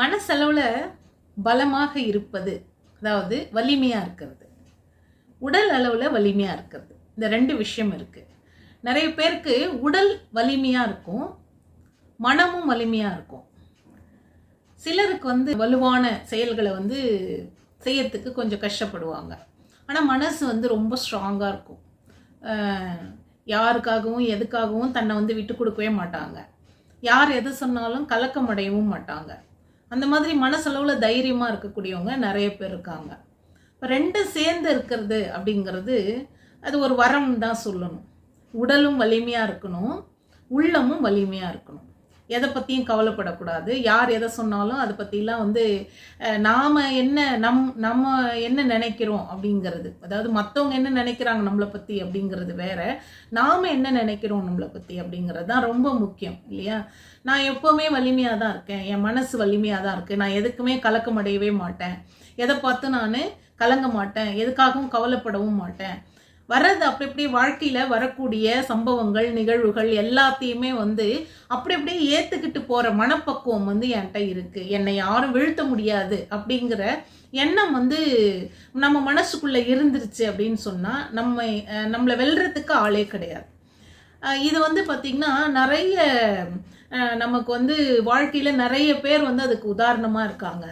மனசளவில் பலமாக இருப்பது அதாவது வலிமையாக இருக்கிறது. உடல் அளவில் வலிமையாக இருக்கிறது. இந்த ரெண்டு விஷயம் இருக்குது நிறைய பேருக்கு உடல் வலிமையாக இருக்கும் மனமும் வலிமையாக இருக்கும். சிலருக்கு வந்து வலுவான செயல்களை வந்து செய்யறதுக்கு கொஞ்சம் கஷ்டப்படுவாங்க. ஆனால் மனசு வந்து ரொம்ப ஸ்ட்ராங்காக இருக்கும். யாருக்காகவும் எதுக்காகவும் தன்னை வந்து விட்டு கொடுக்கவே மாட்டாங்க. யார் எது சொன்னாலும் கலக்கம் அடையவும் மாட்டாங்க. அந்த மாதிரி மனசளவில் தைரியமாக இருக்கக்கூடியவங்க நிறைய பேர் இருக்காங்க. இப்போ ரெண்டும் சேர்ந்து இருக்கிறது அப்படிங்கிறது அது ஒரு வரம் தான் சொல்லணும். உடலும் வலிமையாக இருக்கணும். உள்ளமும் வலிமையாக இருக்கணும். எதை பற்றியும் கவலைப்படக்கூடாது. யார் எதை சொன்னாலும் அதை பற்றிலாம் வந்து நாம் என்ன நம் நம்ம என்ன நினைக்கிறோம் அப்படிங்கிறது. அதாவது மற்றவங்க என்ன நினைக்கிறாங்க நம்மளை பற்றி அப்படிங்கிறது வேற. நாம் என்ன நினைக்கிறோம் நம்மளை பற்றி அப்படிங்கிறது தான் ரொம்ப முக்கியம் இல்லையா? நான் எப்போவுமே வலிமையாக தான் இருக்கேன். என் மனசு வலிமையாக தான் இருக்குது நான் எதுக்குமே கலக்கமடையவே மாட்டேன். எதை பார்த்து நான் கலங்க மாட்டேன். எதுக்காகவும் கவலைப்படவும் மாட்டேன். வர்றது அப்படி இப்படி வாழ்க்கையில் வரக்கூடிய சம்பவங்கள் நிகழ்வுகள் எல்லாத்தையுமே வந்து அப்படி அப்படியே ஏற்றுக்கிட்டு போகிற மனப்பக்குவம் வந்து என்கிட்ட இருக்குது என்னை யாரும் வீழ்த்த முடியாது அப்படிங்கிற எண்ணம் வந்து நம்ம மனசுக்குள்ளே இருந்துருச்சு அப்படின்னு சொன்னால் நம்ம நம்மளை வெல்றதுக்கு ஆளே கிடையாது. இது வந்து பார்த்திங்கன்னா நிறைய நமக்கு வந்து வாழ்க்கையில் நிறைய பேர் வந்து அதுக்கு உதாரணமாக இருக்காங்க.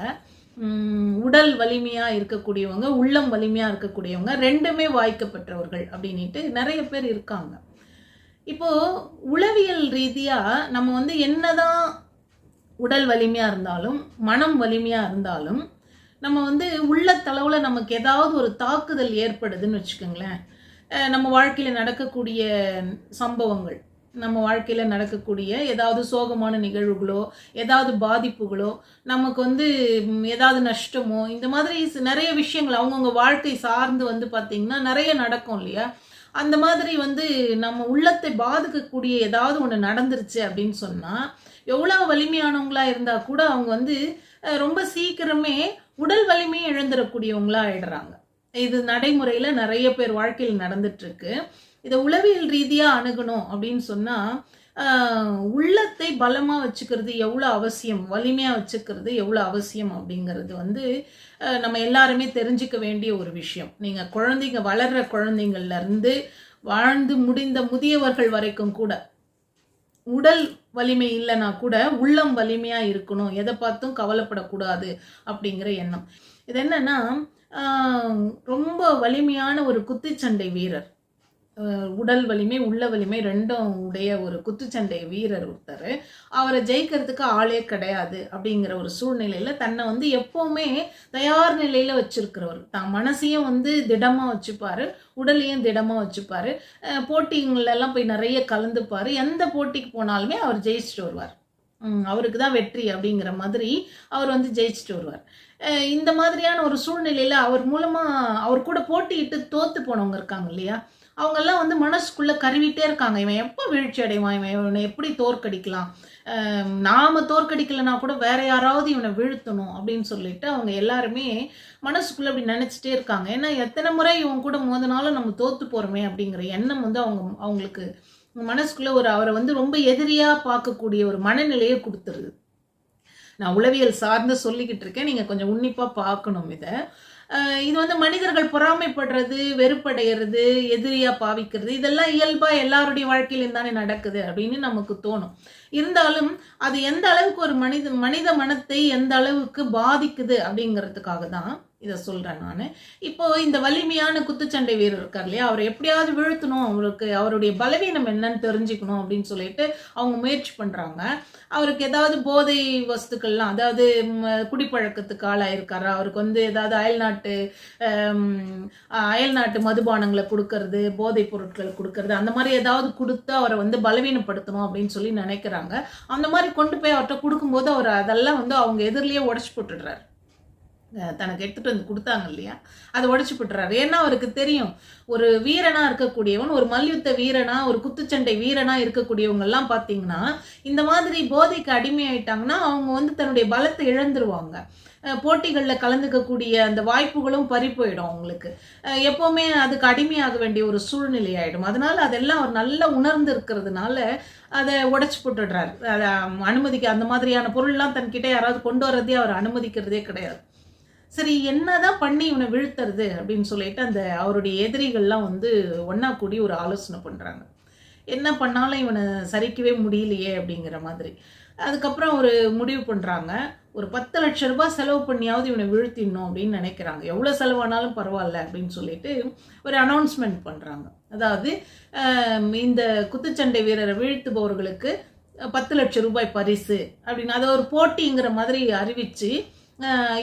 உடல் வலிமையாக இருக்கக்கூடியவங்க உள்ளம் வலிமையாக இருக்கக்கூடியவங்க ரெண்டுமே வாய்க்கப்பட்டவர்கள் அப்படின்ட்டு நிறைய பேர் இருக்காங்க. இப்போ உளவியல் ரீதியாக நம்ம வந்து என்னதான் உடல் வலிமையாக இருந்தாலும் மனம் வலிமையாக இருந்தாலும் நம்ம வந்து உள்ளத்தளவில் நமக்கு ஏதாவது ஒரு தாக்குதல் ஏற்படுதுன்னு வச்சுக்கோங்களேன். நம்ம வாழ்க்கையில் நடக்கக்கூடிய சம்பவங்கள் நம்ம வாழ்க்கையில் நடக்கக்கூடிய ஏதாவது சோகமான நிகழ்வுகளோ ஏதாவது பாதிப்புகளோ நமக்கு வந்து ஏதாவது நஷ்டமோ இந்த மாதிரி நிறைய விஷயங்கள் அவங்கவுங்க வாழ்க்கை சார்ந்து வந்து பார்த்திங்கன்னா நிறைய நடக்கும் இல்லையா? அந்த மாதிரி வந்து நம்ம உள்ளத்தை பாதிக்கக்கூடிய ஏதாவது ஒன்று நடந்துருச்சு அப்படின்னு சொன்னால் எவ்வளோ வலிமையானவங்களா இருந்தால் கூட அவங்க வந்து ரொம்ப சீக்கிரமே உடல் வலிமையை இழந்துடக்கூடியவங்களாக ஆயிடுறாங்க. இது நடைமுறையில் நிறைய பேர் வாழ்க்கையில் நடந்துட்டுருக்கு இருக்கு. இதை உளவியல் ரீதியாக அணுகணும் அப்படின்னு சொன்னால் உள்ளத்தை பலமாக வச்சுக்கிறது எவ்வளோ அவசியம்? வலிமையாக வச்சுக்கிறது எவ்வளோ அவசியம் அப்படிங்கிறது வந்து நம்ம எல்லாருமே தெரிஞ்சுக்க வேண்டிய ஒரு விஷயம். நீங்கள் குழந்தைங்க வளர்கிற குழந்தைங்கள்லேருந்து வாழ்ந்து முடிந்த முதியவர்கள் வரைக்கும் கூட உடல் வலிமை இல்லைன்னா கூட உள்ளம் வலிமையாக இருக்கணும். எதை பார்த்தும் கவலைப்படக்கூடாது அப்படிங்கிற எண்ணம். இது என்னன்னா ரொம்ப வலிமையான ஒரு குத்துச்சண்டை வீரர். உடல் வலிமை உள்ள வலிமை ரெண்டும் உடைய ஒரு குத்துச்சண்டை வீரர் ஒருத்தர். அவரை ஜெயிக்கிறதுக்கு ஆளே கிடையாது அப்படிங்கிற ஒரு சூழ்நிலையில் தன்னை வந்து எப்போவுமே தயார் நிலையில் வச்சுருக்கிறவர். தான் மனசையும் வந்து திடமாக வச்சுப்பார் உடலையும் திடமாக வச்சுப்பார். போட்டிங்களெல்லாம் போய் நிறைய கலந்துப்பார். எந்த போட்டிக்கு போனாலுமே அவர் ஜெயிச்சுட்டு வருவார். அவருக்கு தான் வெற்றி அப்படிங்கிற மாதிரி அவர் வந்து ஜெயிச்சுட்டு வருவார். இந்த மாதிரியான ஒரு சூழ்நிலையில் அவர் மூலமாக அவர் கூட போட்டியிட்டு தோற்று போனவங்க இருக்காங்க இல்லையா? அவங்கெல்லாம் வந்து மனசுக்குள்ளே கருவிட்டே இருக்காங்க. இவன் எப்போ வீழ்ச்சி அடைவான்? இவன் இவனை எப்படி தோற்கடிக்கலாம்? நாம் தோற்கடிக்கலைன்னா கூட வேற யாராவது இவனை வீழ்த்தணும் அப்படின்னு சொல்லிட்டு அவங்க எல்லாருமே மனசுக்குள்ளே அப்படி நினச்சிட்டே இருக்காங்க. ஏன்னா எத்தனை முறை இவன் கூட மோதினாலும் நம்ம தோற்று போகிறோமே அப்படிங்கிற எண்ணம் வந்து அவங்க அவங்களுக்கு மனசுக்குள்ளே ஒரு அவரை வந்து ரொம்ப எதிரியாக பார்க்கக்கூடிய ஒரு மனநிலையை கொடுத்துருது. நான் உளவியல் சார்ந்து சொல்லிக்கிட்டு இருக்கேன். நீங்கள் கொஞ்சம் உன்னிப்பாக பார்க்கணும் இதை. இது வந்து மனிதர்கள் பொறாமைப்படுறது வெறுப்படைகிறது எதிரியா பாவிக்கிறது இதெல்லாம் இயல்பாக எல்லாருடைய வாழ்க்கையிலும் தானே நடக்குது அப்படின்னு நமக்கு தோணும். இருந்தாலும் அது எந்த அளவுக்கு ஒரு மனித மனித மனத்தை எந்த அளவுக்கு பாதிக்குது அப்படிங்கிறதுக்காக தான் இதை சொல்கிறேன் நான். இப்போது இந்த வலிமையான குத்துச்சண்டை வீரர் இருக்கார் இல்லையா? அவரை எப்படியாவது வீழ்த்தணும் அவருக்கு அவருடைய பலவீனம் என்னன்னு தெரிஞ்சுக்கணும் அப்படின்னு சொல்லிட்டு அவங்க முயற்சி பண்ணுறாங்க அவருக்கு ஏதாவது போதை வஸ்துக்கள்லாம் அதாவது குடிப்பழக்கத்துக்கு ஆளாயிருக்காரா? அவருக்கு வந்து ஏதாவது அயல்நாட்டு அயல்நாட்டு மதுபானங்களை கொடுக்கறது போதைப் பொருட்கள் கொடுக்கறது அந்த மாதிரி ஏதாவது கொடுத்து அவரை வந்து பலவீனப்படுத்தணும் அப்படின்னு சொல்லி நினைக்கிறாங்க. அந்த மாதிரி கொண்டு போய் அவர்கிட்ட கொடுக்கும்போது அவர் அதெல்லாம் வந்து அவங்க எதிரிலேயே உடச்சி போட்டுடுறாரு. தனக்கு எடுத்துட்டு வந்து கொடுத்தாங்க இல்லையா? அதை உடைச்சு போட்டுறாரு. ஏன்னா அவருக்கு தெரியும் ஒரு வீரனா இருக்கக்கூடியவன் ஒரு மல்யுத்த வீரனா ஒரு குத்துச்சண்டை வீரனா இருக்கக்கூடியவங்க எல்லாம் பார்த்தீங்கன்னா இந்த மாதிரி போதைக்கு அடிமையாயிட்டாங்கன்னா அவங்க வந்து தன்னுடைய பலத்தை இழந்துருவாங்க. போட்டிகளில் கலந்துக்கக்கூடிய அந்த வாய்ப்புகளும் பறி போயிடும் அவங்களுக்கு. எப்போவுமே அதுக்கு அடிமையாக வேண்டிய ஒரு சூழ்நிலை ஆகிடும் அதனால் அதெல்லாம் அவர் நல்லா உணர்ந்து இருக்கிறதுனால அதை உடச்சி போட்டுடுறாரு. அதை அனுமதிக்க அந்த மாதிரியான பொருள்லாம் தன்கிட்ட யாராவது கொண்டு வர்றதே அவர் அனுமதிக்கிறதே கிடையாது. சரி என்னதான் பண்ணி இவனை வீழ்த்துறது அப்படின்னு சொல்லிட்டு அந்த அவருடைய எதிரிகள்லாம் வந்து ஒன்றா கூடி ஒரு ஆலோசனை பண்ணுறாங்க என்ன பண்ணாலும் இவனை சரிக்கவே முடியலையே அப்படிங்கிற மாதிரி. அதுக்கப்புறம் ஒரு முடிவு பண்ணுறாங்க ஒரு பத்து லட்ச ரூபாய் செலவு பண்ணியாவது இவனை வீழ்த்திடணும் அப்படின்னு நினைக்கிறாங்க. எவ்வளோ செலவானாலும் பரவாயில்ல அப்படின்னு சொல்லிட்டு ஒரு அனௌன்ஸ்மெண்ட் பண்ணுறாங்க அதாவது இந்த குத்துச்சண்டை வீரரை வீழ்த்துபவர்களுக்கு பத்து லட்சம் ரூபாய் பரிசு அப்படின்னு அதை ஒரு போட்டிங்கிற மாதிரி அறிவிச்சு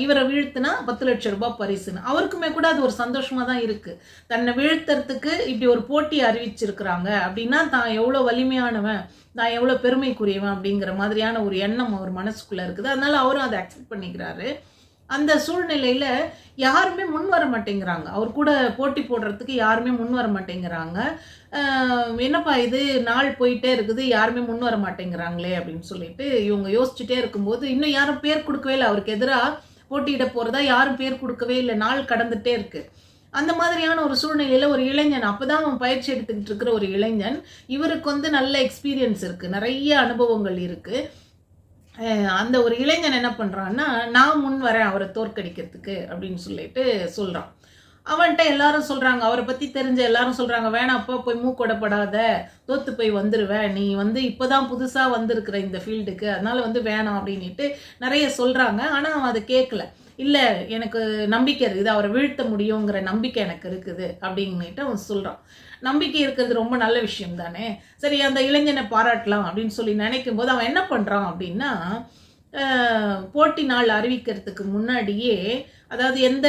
இவரை வீழ்த்தினா பத்து லட்சம் ரூபாய் பரிசுன்னு. அவருக்குமே கூட அது ஒரு சந்தோஷமாக தான் இருக்குது தன்னை வீழ்த்துறதுக்கு இப்படி ஒரு போட்டி அறிவிச்சிருக்கிறாங்க அப்படின்னா தான் எவ்வளோ வலிமையானவன் நான் எவ்வளோ பெருமைக்குரியவன் அப்படிங்கிற மாதிரியான ஒரு எண்ணம் அவர் மனசுக்குள்ளே இருக்குது. அதனால் அவரும் அதை அக்செப்ட் பண்ணிக்கிறாரு. அந்த சூழ்நிலையில் யாருமே முன் வர மாட்டேங்கிறாங்க. அவர் கூட போட்டி போடுறதுக்கு யாருமே முன் வர மாட்டேங்கிறாங்க. என்னப்பா இது? நாள் போயிட்டே இருக்குது. யாருமே முன் வர மாட்டேங்கிறாங்களே அப்படின்னு சொல்லிட்டு இவங்க யோசிச்சுட்டே இருக்கும்போது இன்னும் யாரும் பேர் கொடுக்கவே இல்லை. அவருக்கு எதிராக போட்டியிட போகிறதா யாரும் பேர் கொடுக்கவே இல்லை. நாள் கடந்துட்டே இருக்குது அந்த மாதிரியான ஒரு சூழ்நிலையில் ஒரு இளைஞன் அப்போ தான் அவன் பயிற்சி எடுத்துக்கிட்டு இருக்கிற ஒரு இளைஞன் இவருக்கு வந்து நல்ல எக்ஸ்பீரியன்ஸ் இருக்குது நிறைய அனுபவங்கள் இருக்குது அந்த ஒரு இளைஞன் என்ன பண்ணுறான்னா நான் முன் வரேன் அவரை தோற்கடிக்கிறதுக்கு அப்படின்னு சொல்லிட்டு சொல்கிறான் அவன்கிட்ட எல்லாரும் சொல்கிறாங்க அவரை பற்றி தெரிஞ்ச எல்லாரும் சொல்கிறாங்க வேணாப்பா போய் மூக்கொடப்படாத தோத்து போய் வந்துடுவேன் நீ வந்து இப்போ தான் புதுசாக வந்திருக்கிற இந்த ஃபீல்டுக்கு அதனால் வந்து வேணாம் அப்படின்ட்டு நிறைய சொல்கிறாங்க ஆனால் அவன் அதை கேட்கல இல்லை எனக்கு நம்பிக்கை இருக்குது அவரை வீழ்த்த முடியுங்கிற நம்பிக்கை எனக்கு இருக்குது அப்படின்னுட்டு அவன் சொல்கிறான் நம்பிக்கை இருக்கிறது ரொம்ப நல்ல விஷயம் தானே? சரி அந்த இளைஞனை பாராட்டலாம் அப்படின்னு சொல்லி நினைக்கும் போது அவன் என்ன பண்ணுறான் அப்படின்னா போட்டி நாள் அறிவிக்கிறதுக்கு முன்னாடியே அதாவது எந்த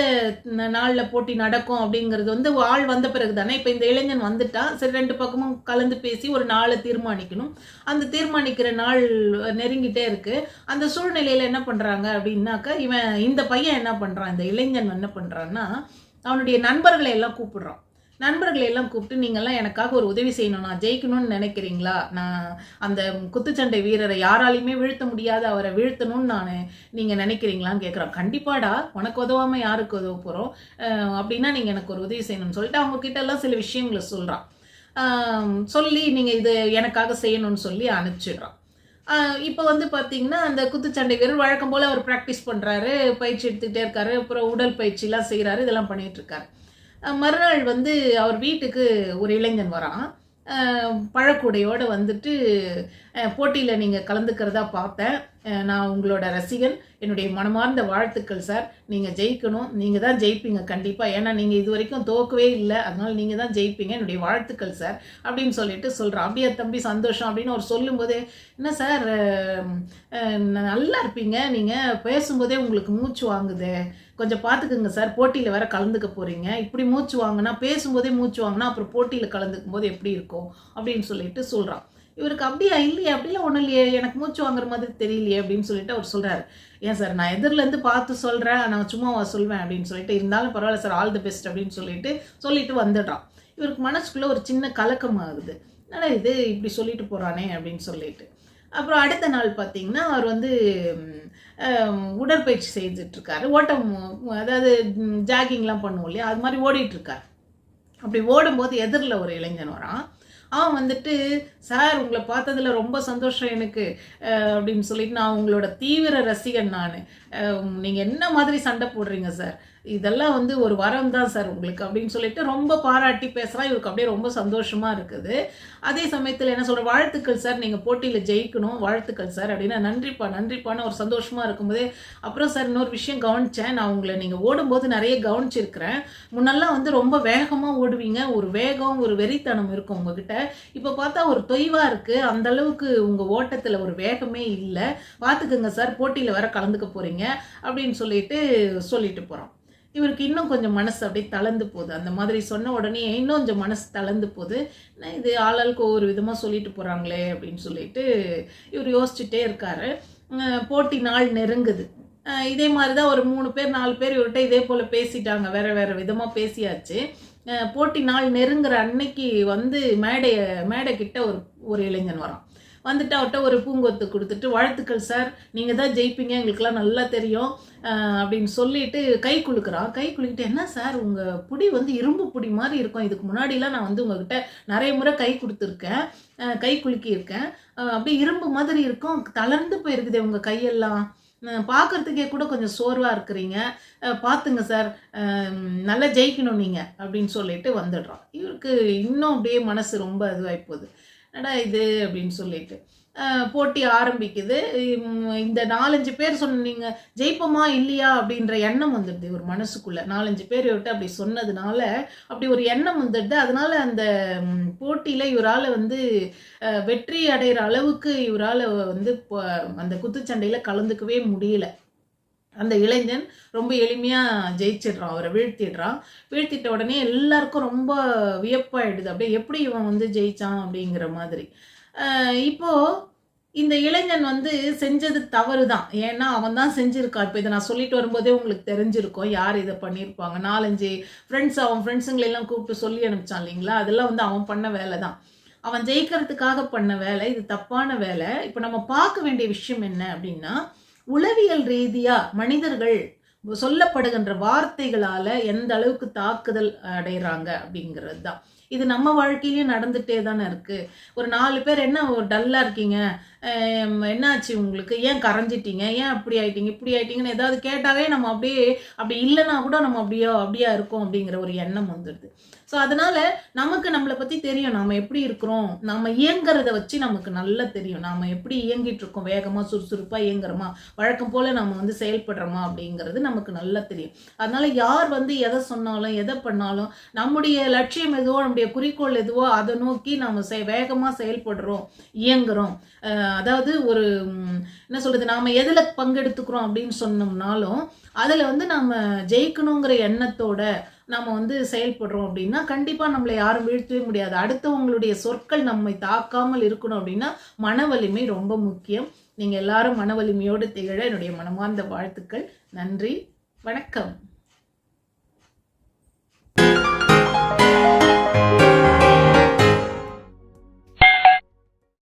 நாளில் போட்டி நடக்கும் அப்படிங்கிறது வந்து ஆள் வந்த பிறகு தானே இப்போ இந்த இளைஞன் வந்துட்டா சரி ரெண்டு பக்கமும் கலந்து பேசி ஒரு நாளை தீர்மானிக்கணும். அந்த தீர்மானிக்கிற நாள் நெருங்கிட்டே இருக்கு. அந்த சூழ்நிலையில் என்ன பண்ணுறாங்க அப்படின்னாக்கா இவன் இந்த பையன் என்ன பண்ணுறான் இந்த இளைஞன் என்ன பண்ணுறான்னா அவனுடைய நண்பர்களை எல்லாம் கூப்பிடுறான். நண்பர்களை எல்லாம் கூப்பிட்டு நீங்கள்லாம் எனக்காக ஒரு உதவி செய்யணும். நான் ஜெயிக்கணும்னு நினைக்கிறீங்களா? நான் அந்த குத்துச்சண்டை வீரரை யாராலையுமே வீழ்த்த முடியாது. அவரை வீழ்த்தணும்னு நான் நீங்கள் நினைக்கிறீங்களான்னு கேட்குறான் கண்டிப்பாடா உனக்கு உதவாமல் யாருக்கு உதவ போகிறோம் அப்படின்னா நீங்கள் எனக்கு ஒரு உதவி செய்யணும்னு சொல்லிட்டு அவங்கக்கிட்டலாம் எல்லாம் சில விஷயங்களை சொல்கிறான் சொல்லி நீங்கள் இது எனக்காக செய்யணும்னு சொல்லி அனுப்பிச்சிடுறான். இப்போ வந்து பார்த்தீங்கன்னா அந்த குத்துச்சண்டை வீரர் வழக்கம் போல் அவர் ப்ராக்டிஸ் பண்ணுறாரு பயிற்சி எடுத்துக்கிட்டே இருக்காரு அப்புறம் உடல் பயிற்சிலாம் செய்கிறாரு இதெல்லாம் பண்ணிட்டு இருக்காரு. மறுநாள் வந்து அவர் வீட்டுக்கு ஒரு இளைஞன் வரான். பழக்கூடையோடு வந்துட்டு போட்டியில் நீங்கள் கலந்துக்கிறதா பார்த்தேன். நான் உங்களோட ரசிகன் என்னுடைய மனமார்ந்த வாழ்த்துக்கள் சார். நீங்கள் ஜெயிக்கணும். நீங்கள் தான் ஜெயிப்பீங்க கண்டிப்பாக ஏன்னா நீங்கள் இது வரைக்கும் தோக்கவே இல்லை. அதனால் நீங்கள் தான் ஜெயிப்பீங்க. என்னுடைய வாழ்த்துக்கள் சார். அப்படின்னு சொல்லிட்டு சொல்கிறான் அப்படியே தம்பி? சந்தோஷம். அப்படின்னு அவர் சொல்லும்போதே என்ன சார்? நல்லா இருப்பீங்க. நீங்கள் பேசும்போதே உங்களுக்கு மூச்சு வாங்குது. கொஞ்சம் பார்த்துக்குங்க சார். போட்டியில் வேற கலந்துக்க போகிறீங்க இப்படி மூச்சு வாங்கினா பேசும்போதே மூச்சு வாங்கினா அப்புறம் போட்டியில் கலந்துக்கும் போது எப்படி இருக்கும்? அப்படின்னு சொல்லிட்டு சொல்கிறான் இவருக்கு அப்படியா இல்லையே? அப்படிலாம் ஒன்றும் இல்லையே. எனக்கு மூச்சு வாங்குற மாதிரி தெரியலையே அப்படின்னு சொல்லிட்டு அவர் சொல்கிறாரு ஏன் சார் நான் எதிர்லேருந்து பார்த்து சொல்கிறேன் நான் சும்மாவா சொல்வேன் அப்படின்னு சொல்லிட்டு இருந்தாலும் பரவாயில்ல சார் ஆல் தி பெஸ்ட் அப்படின்னு சொல்லிட்டு சொல்லிட்டு வந்துடுறான். இவருக்கு மனசுக்குள்ளே ஒரு சின்ன கலக்கம் ஆகுது. ஆனால் இது? இப்படி சொல்லிட்டு போகிறானே அப்படின்னு சொல்லிட்டு. அப்புறம் அடுத்த நாள் பார்த்தீங்கன்னா அவர் வந்து உடற்பயிற்சி செஞ்சிட்ருக்காரு ஓட்டம் அதாவது ஜாகிங்லாம் பண்ணுவோம் இல்லையா? அது மாதிரி ஓடிட்டுருக்கார் அப்படி ஓடும்போது எதிரில் ஒரு இளைஞன் வரான். அவன் வந்துட்டு சார் உங்களை பார்த்ததில் ரொம்ப சந்தோஷம் எனக்கு. அப்படின்னு சொல்லிட்டு நான் உங்களோட தீவிர ரசிகன் நான். நீங்கள் என்ன மாதிரி சண்டை போடுறீங்க சார்? இதெல்லாம் வந்து ஒரு வரம் தான் சார் உங்களுக்கு அப்படின்னு சொல்லிட்டு ரொம்ப பாராட்டி பேசுகிறான் இவருக்கு அப்படியே ரொம்ப சந்தோஷமாக இருக்குது. அதே சமயத்தில் என்ன சொல்கிற வாழ்த்துக்கள் சார். நீங்கள் போட்டியில் ஜெயிக்கணும். வாழ்த்துக்கள் சார். அப்படின்னா நன்றிப்பா நன்றிப்பான்னு ஒரு சந்தோஷமாக இருக்கும்போதே அப்புறம் சார் இன்னொரு விஷயம் கவனித்தேன் நான் உங்களை நீங்கள் ஓடும்போது நிறைய கவனிச்சிருக்கிறேன். முன்னெல்லாம் வந்து ரொம்ப வேகமாக ஓடுவீங்க. ஒரு வேகம் ஒரு வெறித்தனம் இருக்கும் உங்ககிட்ட. இப்போ பார்த்தா ஒரு தொய்வாக இருக்குது அந்த அளவுக்கு உங்கள் ஓட்டத்தில் ஒரு வேகமே இல்லை. பார்த்துக்குங்க சார். போட்டியில் வர கலந்துக்க போகிறீங்க அப்படின்னு சொல்லிட்டு சொல்லிட்டு போகிறோம் இவருக்கு இன்னும் கொஞ்சம் மனசு அப்படியே தளர்ந்து போகுது. அந்த மாதிரி சொன்ன உடனே இன்னும் கொஞ்சம் மனசு தளர்ந்து போகுது. நான் இது ஆளாளுக்கு ஒவ்வொரு விதமாக சொல்லிட்டு போகிறாங்களே அப்படின்னு சொல்லிட்டு இவர் யோசிச்சுட்டே இருக்காரு. போட்டி நாள் நெருங்குது. இதே மாதிரி தான் ஒரு மூணு பேர் நாலு பேர் இவர்கிட்ட இதே போல் பேசிட்டாங்க. வேற வேற விதமாக பேசியாச்சு. போட்டி நாள் நெருங்குற அன்னைக்கு வந்து மேடைய மேடை கிட்ட ஒரு ஒரு இளைஞன் வரான். வந்துட்டு அவர்கிட்ட ஒரு பூங்கொத்து கொடுத்துட்டு வாழ்த்துக்கள் சார் நீங்கள் தான் ஜெயிப்பீங்க எங்களுக்கெல்லாம் நல்லா தெரியும். அப்படின்னு சொல்லிட்டு கை குலுக்குறான் கை குலுக்கிட்டு என்ன சார் உங்கள் புடி வந்து இரும்பு புடி மாதிரி இருக்கும். இதுக்கு முன்னாடிலாம் நான் வந்து உங்ககிட்ட நிறைய முறை கை கொடுத்துருக்கேன். கை குலுக்கியிருக்கேன். அப்படியே இரும்பு மாதிரி இருக்கும். தளர்ந்து போயிருக்குதே உங்கள் கையெல்லாம். பார்க்குறதுக்கே பார்க்கறதுக்கே கூட கொஞ்சம் சோர்வாக இருக்கிறீங்க. பார்த்துங்க சார் நல்லா ஜெயிக்கணும் நீங்கள் அப்படின்னு சொல்லிட்டு வந்துடுறோம் இவருக்கு இன்னும் அப்படியே மனசு ரொம்ப இதுவாகி போகுது. என்னடா இது அப்படின்னு சொல்லிட்டு. போட்டி ஆரம்பிக்குது. இந்த நாலஞ்சு பேர் சொன்னீங்க ஜெயிப்போமா இல்லையா அப்படின்ற எண்ணம் வந்துடுது ஒரு மனசுக்குள்ள. நாலஞ்சு பேர் விட்டு அப்படி சொன்னதுனால அப்படி ஒரு எண்ணம் வந்துடுது. அதனால அந்த போட்டியில இவரால் வந்து வெற்றி அடைகிற அளவுக்கு இவரால் வந்து அந்த குத்துச்சண்டையில கலந்துக்கவே முடியல. அந்த இளைஞன் ரொம்ப எளிமையாக ஜெயிச்சிடுறான் அவரை வீழ்த்திடுறான். வீழ்த்திட்ட உடனே எல்லாருக்கும் ரொம்ப வியப்பாயிடுது. அப்படியே எப்படி இவன் வந்து ஜெயிச்சான் அப்படிங்கிற மாதிரி. இப்போது இந்த இளைஞன் வந்து செஞ்சது தவறு தான் ஏன்னா அவன் தான் செஞ்சுருக்கான். இப்போ இதை நான் சொல்லிட்டு வரும்போதே உங்களுக்கு தெரிஞ்சிருக்கும். யார் இதை பண்ணியிருப்பாங்க நாலஞ்சு ஃப்ரெண்ட்ஸ் அவன் ஃப்ரெண்ட்ஸுங்களெல்லாம் கூப்பிட்டு சொல்லி அனுப்பிச்சான் இல்லைங்களா? அதெல்லாம் வந்து அவன் பண்ண வேலை தான். அவன் ஜெயிக்கிறதுக்காக பண்ண வேலை இது தப்பான வேலை. இப்போ நம்ம பார்க்க வேண்டிய விஷயம் என்ன அப்படின்னா உளவியல் ரீதியா மனிதர்கள் சொல்லப்படுகின்ற வார்த்தைகளால எந்த அளவுக்கு தாக்குதல் அடைகிறாங்க அப்படிங்கிறது தான் இது நம்ம வாழ்க்கையிலயும் நடந்துட்டே தானே இருக்கு. ஒரு நாலு பேர் என்ன டல்லா இருக்கீங்க. என்னாச்சு உங்களுக்கு? ஏன் கரைஞ்சிட்டீங்க? ஏன் அப்படி ஆயிட்டீங்க? இப்படி ஆயிட்டீங்கன்னு ஏதாவது கேட்டாவே நம்ம அப்படியே அப்படி இல்லைன்னா கூட நம்ம அப்படியோ அப்படியா இருக்கோம் அப்படிங்கிற ஒரு எண்ணம் வந்துடுது. ஸோ அதனால நமக்கு நம்மளை பற்றி தெரியும். நம்ம எப்படி இருக்கிறோம்? நம்ம இயங்குறத வச்சு நமக்கு நல்லா தெரியும். நாம் எப்படி இயங்கிட்டு இருக்கோம்? வேகமாக சுறுசுறுப்பாக இயங்குறோமா? வழக்கம் போல் நம்ம வந்து செயல்படுறோமா அப்படிங்கிறது நமக்கு நல்லா தெரியும். அதனால யார் வந்து எதை சொன்னாலும் எதை பண்ணாலும் நம்முடைய லட்சியம் எதுவோ நம்முடைய குறிக்கோள் எதுவோ அதை நோக்கி நம்ம செய் வேகமாக செயல்படுறோம் இயங்குறோம். அதாவது ஒரு என்ன சொல்கிறது நாம் எதில் பங்கெடுத்துக்கிறோம் அப்படின்னு சொன்னோம்னாலும் அதில் வந்து நம்ம ஜெயிக்கணுங்கிற எண்ணத்தோட நம்ம வந்து செயல்படுறோம் அப்படின்னா கண்டிப்பாக நம்மளை யாரும் வீழ்த்தவே முடியாது. அடுத்தவங்களுடைய சொற்கள் நம்மை தாக்காமல் இருக்கணும் அப்படின்னா மன வலிமை ரொம்ப முக்கியம். நீங்கள் எல்லாரும் மன வலிமையோடு திகழ என்னுடைய மனமார்ந்த வாழ்த்துக்கள். நன்றி. வணக்கம்.